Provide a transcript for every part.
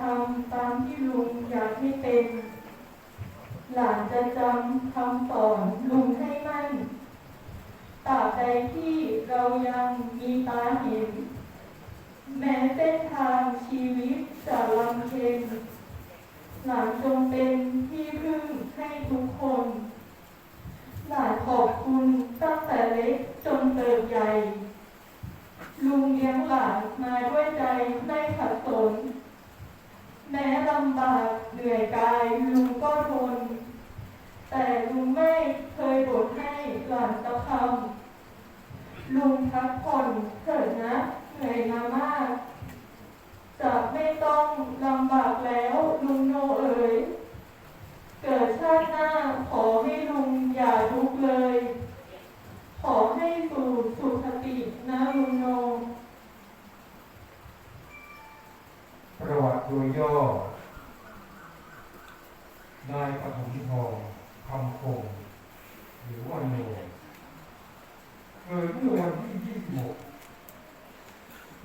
ทำตามที่ลุงอยากให้เป็น หลานจะจำคำสอนลุงให้มั่นตราบใดที่เรายังมีตาเห็น แม้เส้นทางชีวิตจะลำเค็ญหลานจงเป็นที่พึ่งให้ทุกคน หลานขอบคุณตั้งแต่เล็กจนเติบใหญ่ ลุงเลี้ยงหลานมาด้วยใจไม่ขัดสน แม้ลำบากเหนื่อยกายลุงก็ทน แต่ลุงไม่เคยบ่นให้หลานตะคำลุงพักผ่อนเถิดนะเหนื่อยมามาก จะไม่ต้องลำบากแล้วลุงโนเอ๋ย เกิดชาติหน้าขอให้ลุงอย่าทุกข์เลย ขอให้สู่สุขตินะลุงโน ประวัติโดยย่อ นายปฐมทองคำคง หรือว่าโนเกิดเมื่อวันที่ 26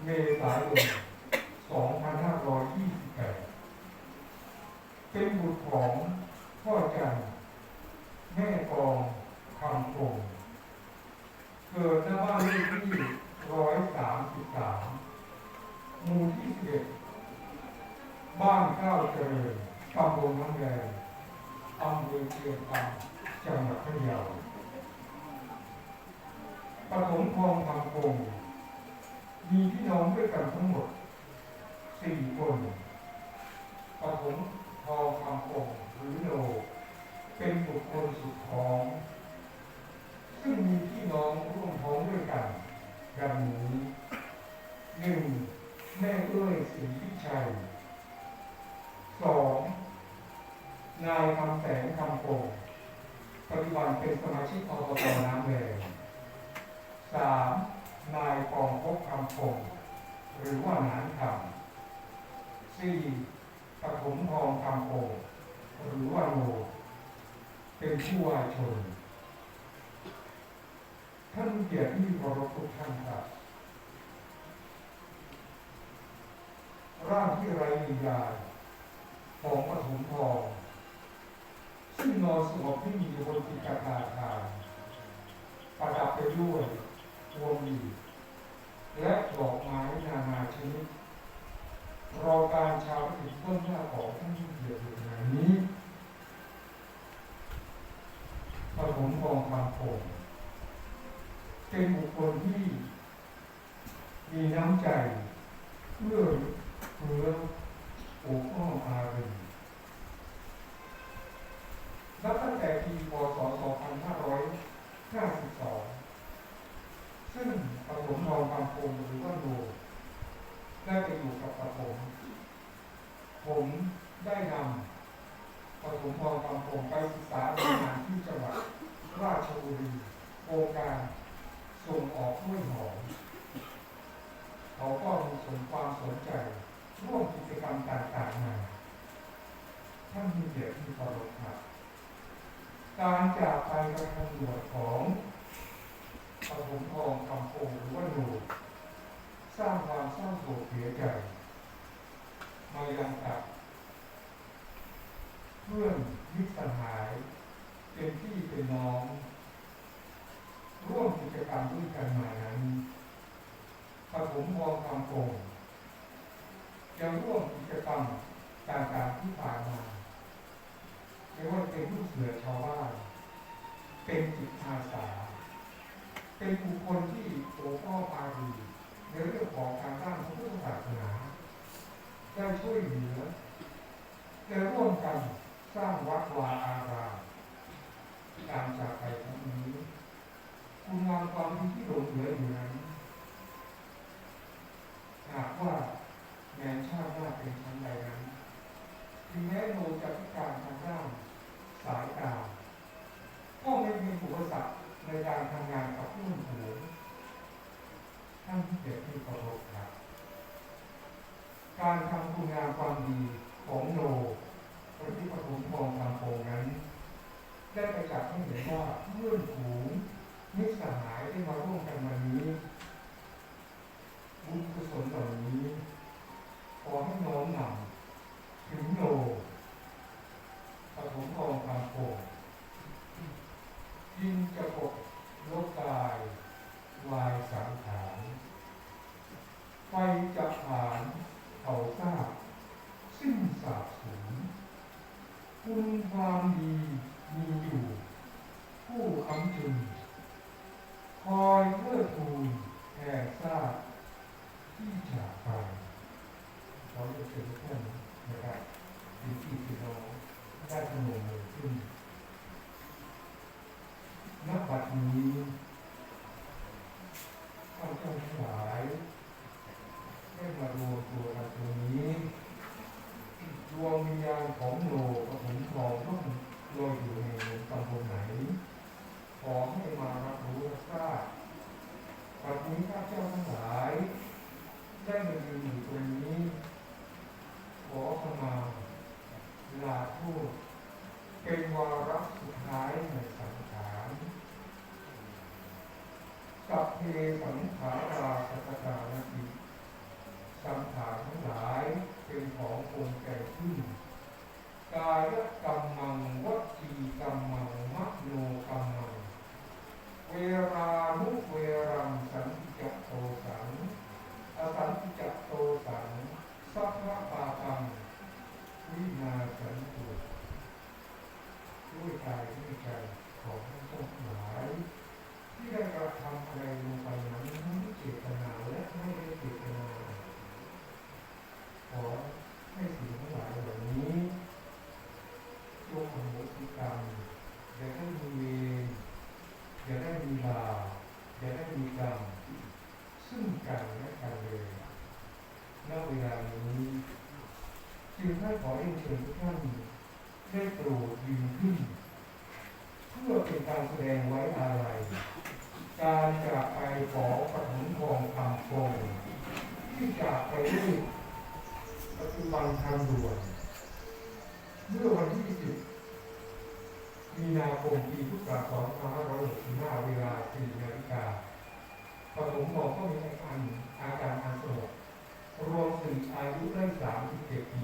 เมษายน 2528 เป็นบุตรของพ่อจันทร์แม่กองคำคง เกิดหน้าบ้านเลขที่ 133 หมู่ที่ 11 บ้าน ข้าวเจริญตำบลน้ำแดงอำเภอเชียงคำจังหวัดพะเยาปฐมทองคำคงมีพี่น้องด้วยกันทั้งหมดสี่คนปฐมทองคำคงหรือโนเป็นบุคคลสุดท้อง ซึ่งมีพี่น้องร่วมท้องด้วยกันดังนี้หนึ่งแม่เอ้ยศรีวิชัย สองนายคำแสงคำโปงปัจจุบันเป็นสมาชิกอบตน้ำแดงสามนายปองพบคำโปงหรือว่านานคำสี่ปฐมทองคำโปงหรือว่าโนเป็นผู้วายชน ท่านเกียรติที่เคารพทุกท่านครับร่างที่ไร้วิญญาณ ของปฐมทองซึ่งนอนสงบที่มีอยู่บนติกาคาทานประดับไปด้วยพวงหลีดและดอกไม้นานาชนิดรอการชาวถึงต้นหน้าของท่านที่เกียรติอยู่ในนี้ปฐมทองคำโพงเป็นบุคคลที่มีน้ำใจเพื่อเพื่อ ปกป้องอารีนับตั้งแต่ปีพศ 2552 ซึ่งปฐมทองคำโพงหรือว่าโนได้ไปอยู่กับปฐมผมได้นำปฐมทองคำโพงไปศึกษาดูงงานที่จังหวัดราชบุรีโครงการส่งออกกล้วยหอมเขาก็มีสนความสนใจ ร่วมกิจกรรมต่างๆมาท่านมีเกียรติที่เคารพครับการจากไปกระทำด่วนของปฐมทองคำโพหรือว่าหนูสร้างความเศร้าโศกเสียใจมายังกับเพื่อนมิตรสหาย เป็นพี่เป็นน้อง ร่วมกิจกรรมด้วยกันมานั้นปฐมทองคำโพ งยังร่วมกิจกรรมต่างๆที่ผ่านมาไม่ว่าเป็นผู้เสือชาวบ้าน เป็นจิตอาสา เป็นบุคคลที่โอ้พ่อปารีในเรื่องของการสร้างพระพุทธศาสนาได้ช่วยเหลือจะร่วมกันสร้างวัดวาอารามการจากไปครั้งนี้ คุณงามความดีที่หลงเหลืออยู่นั้น นี้ข้าพเจ้าทั้งหลายได้มารวมตัวกันตรงนี้ด วงวิญญาณของโลกปฐมทองต้องลอยอยู่ในตำบลไหน ขอให้มารับรู้รับทราบปัจจุบันข้าเจ้าทั้งหลายได้มายืนอยู่ตรงนี้ ขอขมาลาโทษเป็นวาระสุดท้ายในสังขารสัพเพสังขารานาติสังขารทั้งหลายเป็นของคงแกายกรรมังวจีกรรมังมโนกรรมัง เวรานุเวรังสันติจักโตสังอสันติจักโตสังสัพพะปาปังวินาสันตุด้วยกายด้วยใจของท่านเจ้าทั้งหลาย ที่ได้กระทำอะไรลงไปนั้นทั้งเจตนาและไม่ได้เจตนา ขอให้สิ่งทั้งหลายเหล่านี้จงอโหสิกรรมอย่าได้มีเวรอย่าได้มีบาปอย่าได้มีกรรมซึ่งกันและกันเลยณเวลานี้ จึงให้ขอเรียนเชิญทุกท่านได้โปรดยืนขึ้น เพื่อเป็นการแสดงไว้อาลัยการจากไปของปฐมทองคำโกงที่จากไปด้วยปัจจุบันทางด่วนเมื่อวันที่10มีนาคมปีพุทธศักราช2565เวลา4นาฬิกาปฐมหมอก็มีอาการอาการอันสงบรวมถึงอายุได้37ปี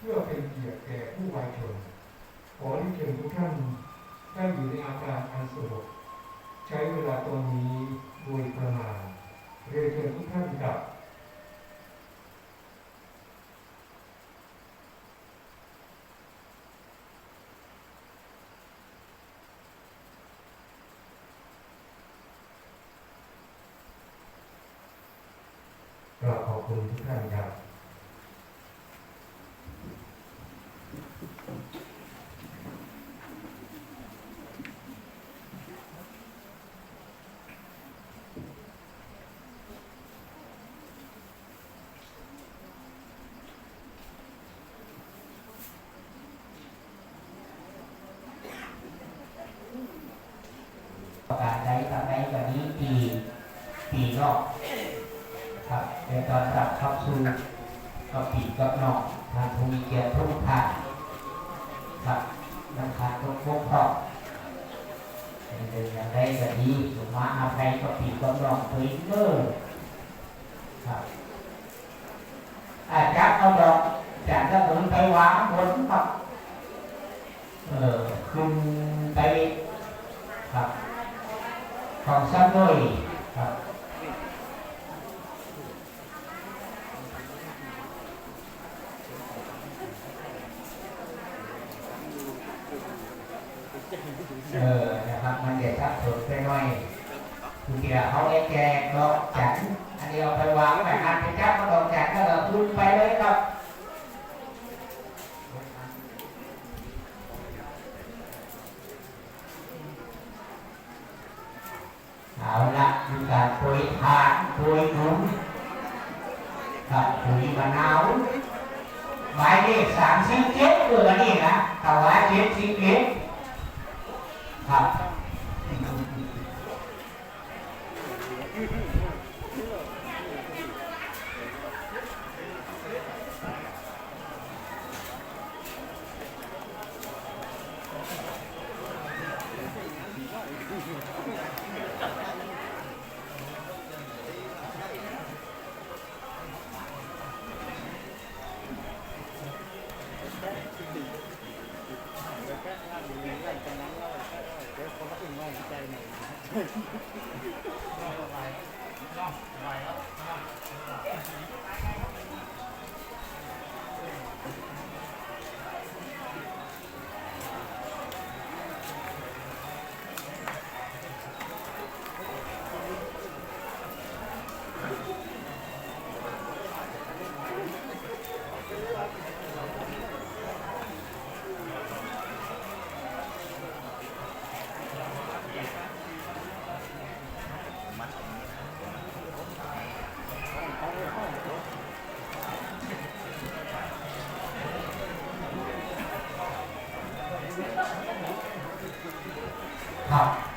เพื่อเป็นเกียรติแก่ผู้วายชน ขอที่เชิญทุกท่านได้อยู่ในอาการอันสงบใช้เวลาตรงนี้โดยประมาณเรียนเชิญทุกท่านกลับก็ขอบคุณทุกท่านครับ การใด ทำใดแบบนี้ปีปีนอกครับเป็นตอนรับเข้าสู่กับปีกับนอกทางภูมิเกียรติทุกท่านครับนักขาดทุกพวกพร้อเป็นอย่างใดแบบนี้สมาอาภัยกับปีกับนอกเผยเมื่อครับอาจารย์เอาดอกจากนั้นผมไปวางบนครับเออขึ้นไปครับ ของซ้ำด้วยครับเออนะครับ มันเดี๋ยวทับถนไปหน่อยคือที่เราเขาเอ็แจกดอกจันทร์อันนี้เอาไปวางไปอันไปจับมาดอกจันทร์ก็เราทุนไปเลยครับ เอา ละมีการปุ๋ยทานปุ๋ยหนุนกับปุ๋ยมะนาวหมายเลขสามสิบเจ็ดเออนี่นะตัวาเจ็ดสิบเอ็ดครับ ค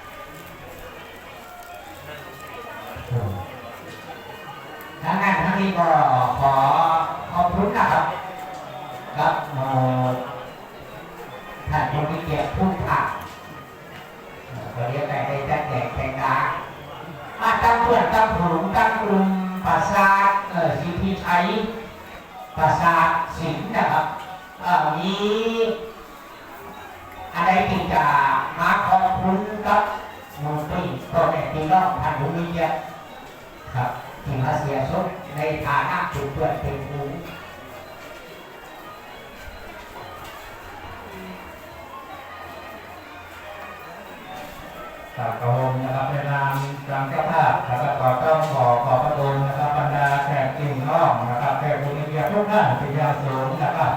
กระผมนะครับในนามทางเจ้าภาพนะครับขอต้องขอขอพระคุณนะครับบรรดาแขกกิ่งน้องนะครับแขกผู้มีเกียรติทุกท่านเป็นอย่างสูงนะครับ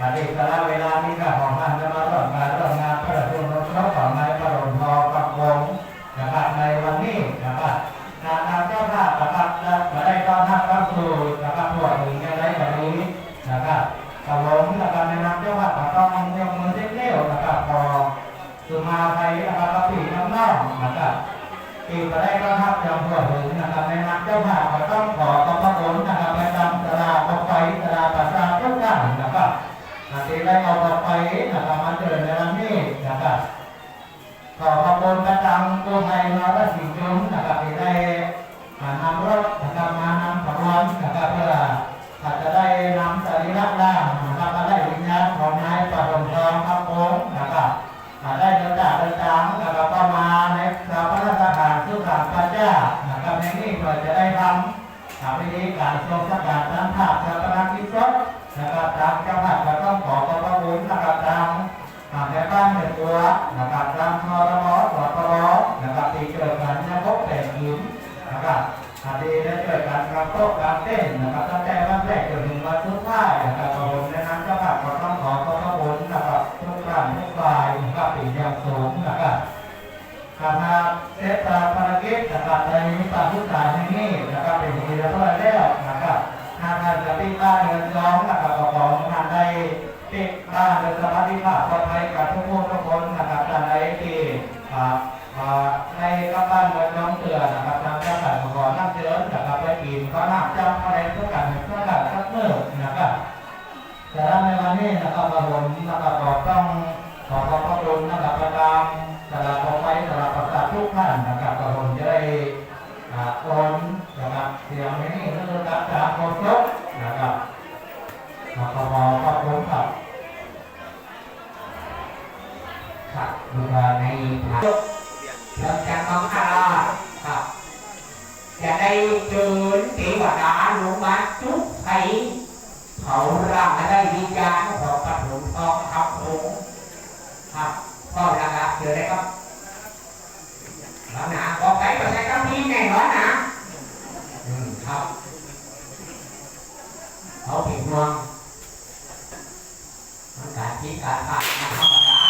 อาทิตย์ละเวลานี้ก็ของท่านจะมาร่วมงานร่วมงานพระราชทานรถของนายพระรมทอกับวงนะครับในวันนี้นะครับทางทางเจ้าภาพนะครับจะได้ต้อนรับเข้าสู่นะครับพวกหญิงในไรแบบนี้นะครับกระผมนะครับในนามเจ้าภาพก็ต้องยกมือเที่ยวนะครับ พอสุมาไทยนะครับกับพี่น้องๆนะครับปีก็ได้ต้อนรับอย่างทั่วถึงนะครับในนักเจ้าภาพก็ต้องขอขอบพระคุณนะครับอามตลาร เกิดการกระโต๊ะการเต้นนะครับตั้งแต่วันแรกจนถึงวันสุดท้ายนะครับขอบคุณในนั้นเจ้าภาพก็ต้องขอขอบพระคุณนะครับทุกท่านทุกฝ่ายนะครับเป็นอย่างสูงนะครับคณะเทศภารกิจนะครับในมิตรทุกสายแห่งนี้นะครับเป็นที่เรียบร้อยแล้วนะครับทางท่านจะปิดบ้านเดินย้องนะครับก็ของทางได้ปิดบ้านเดินสมาธิภาพปลอดภัยกับทุกคนทุกคนนะครับท่านใดที่อ่าอ่าในกับบ้านเดินย้องเตือนนะครับ ก็นั่งจำอะไรทุกกันทุกกันสักเมื่อนะครับแต่ถ้าในวันนี้นะครับกระผมนะครับก็ต้องขอขอบพระคุณนะครับประจำสำหรับผมไปสำหรับประชาทุกท่านนะครับกระผมจะได้อ่าโอนนะครับเสียงในนี้ก็คือการจากโคศกนะครับขอขอบขอบคุณครับครับดูว่าในฐานเริ่มจากน้องคารา จะได้เจิญเทวดาลงมาจุกไห้เขาร่างได้วิญญาณของปฐมทองครับผมครับก็ละละเจอได้ครับแล้วนะขอกไปประชาชนที่แน่นอนนะอืมครับเขาผิดมองมันการที่การผ่านมาธรรมดา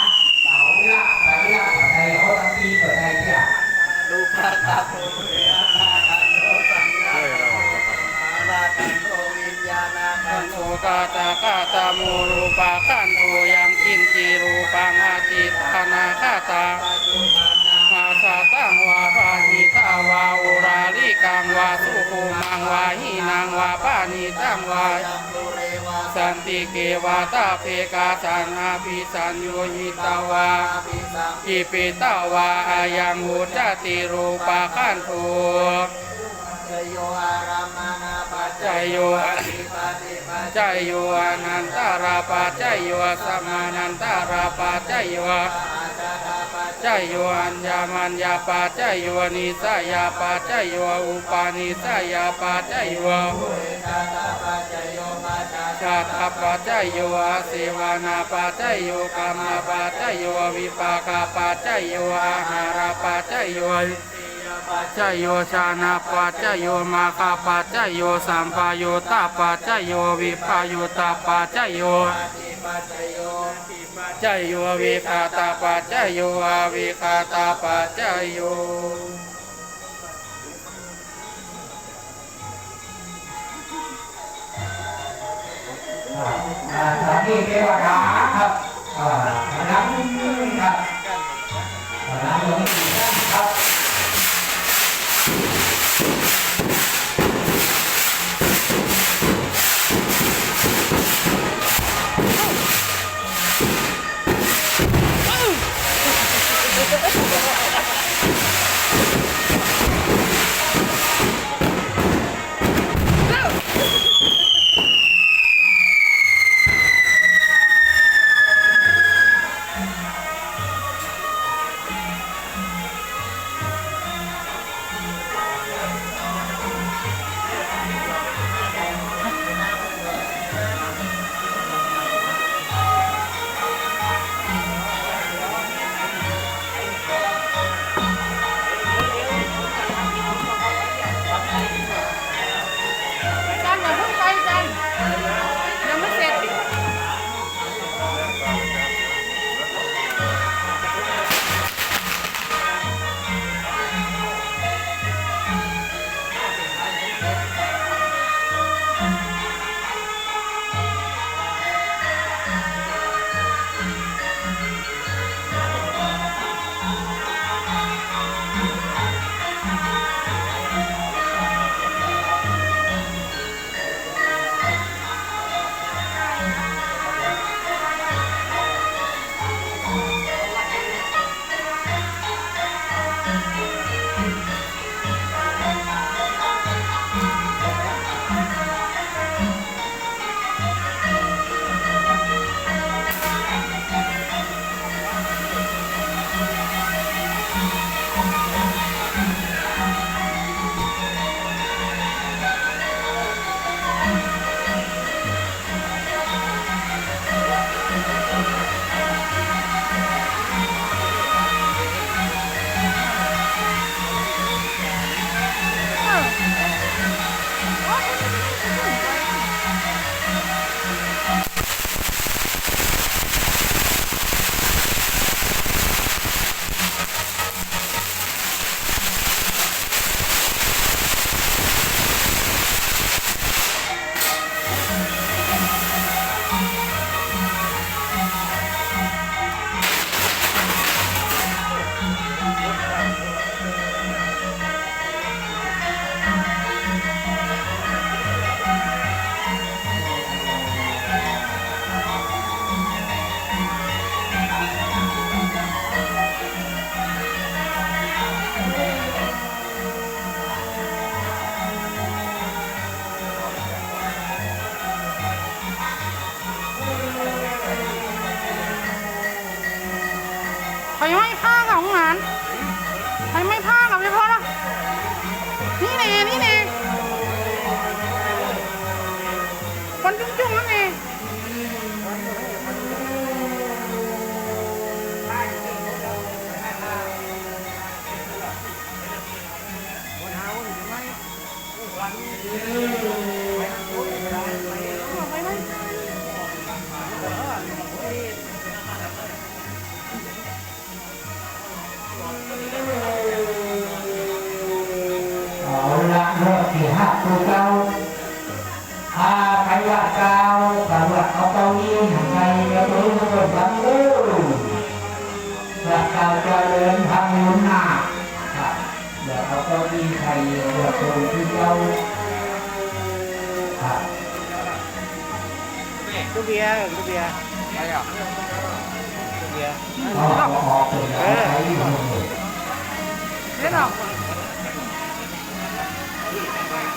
เสาละไปละปัจจัยเขาทั้งปีปัจจัยเนี่ยรูปะตะโพ คันโทตาตากาตามูรูปะคันโทยังกินจีรูปังอาจิตานาคาตามาสาตังวาปานิทาวาอุราลิกังวาสุภูมังวาหินังวาปานิตังวาสันติเกวาตาเพกาสังอาภิสัญโยหิตาวาอิปิตาวาอายังอุจติรูปะขันโทจโยอารามนาปัจจโยอธิปติ จโยอนันตาราปัจจโยสัมมานันตาราปัจจโยจโยอัญญามัญญาปัจจโยนิสายาปัจจโยอุปาณิสายาปัจจโยชาตปัจจโยอาศิวานาปัจจโยกรรมปัจจโยวิปากาปัจจโยอาหารปัจจโย ปัจจโยชานาปัจจโยมาคาปัจจโยสัมปายุตาปัจจโยวิปายุตาปัจจโยจโยวิคาตาปัจจโยอาวิคาตาปัจจโยอ่าสามีเทวดาครับอ่าพลังครับพลั งลงไปไม่ผ้ากับหานไปไม่ผ้ากับพี่พ่อละนี่เน่นี่เน่คนจุ้งจุ้งนั่นเองไป เอาละเลิกที่หักตัวเก่าอาไปว่าเก่าไปว่าเอาเก้าอี้หันไงเดี๋ยวรู้เรื่องบังเอ้ยว่า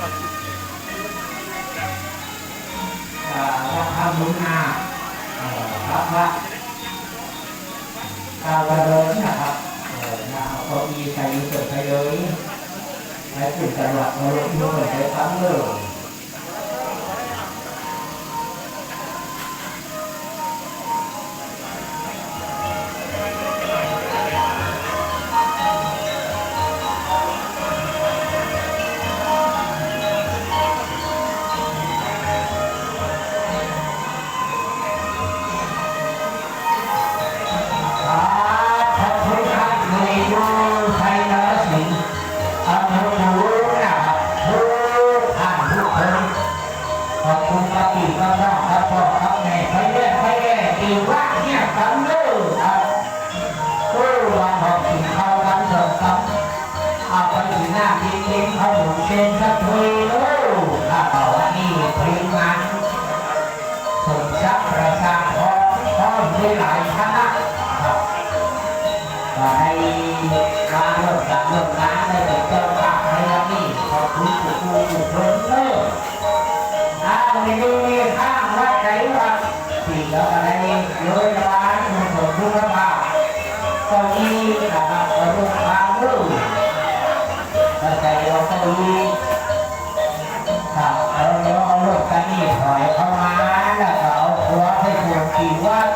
เก่าทางลุ้นาครับข้าอี้ใครเดี๋ยวตัวที่เจ้าลูกเบียร์ลูกเบียร์ไปเบียร์ก็ออกเป็นแล้วใช้อยู่เล่นออกว่าทำลุ้นหน้าครับว่าการเดินนะครับนาเอาก้าอี้ใครเกิดไปเลยให้ถึงจังหวัดมาลงด้วยไปทั้งเลย เป็นขนมเป็นสะเทืลูกข้าเอาที่พริ้งมันสมชักประชาพรพ้อมด้วยหลายาณะก็ได้มาร่วมกันร่วมงานในเป็นเจ้าปาพในวันนี้ขอบคุณผู้ผู้ผู้ชนอะถ้าวันนี้มีข้างวัดไหนวัดที่เราอะไรโดยร้านคุณสมทุกภาพตอนนี้กำรุขความรู้ ตรงนี้ครัเอาเอาลูกกันนี่ถอยเข้ามาแล้วก็เอาหัวห้โวกกี่วัด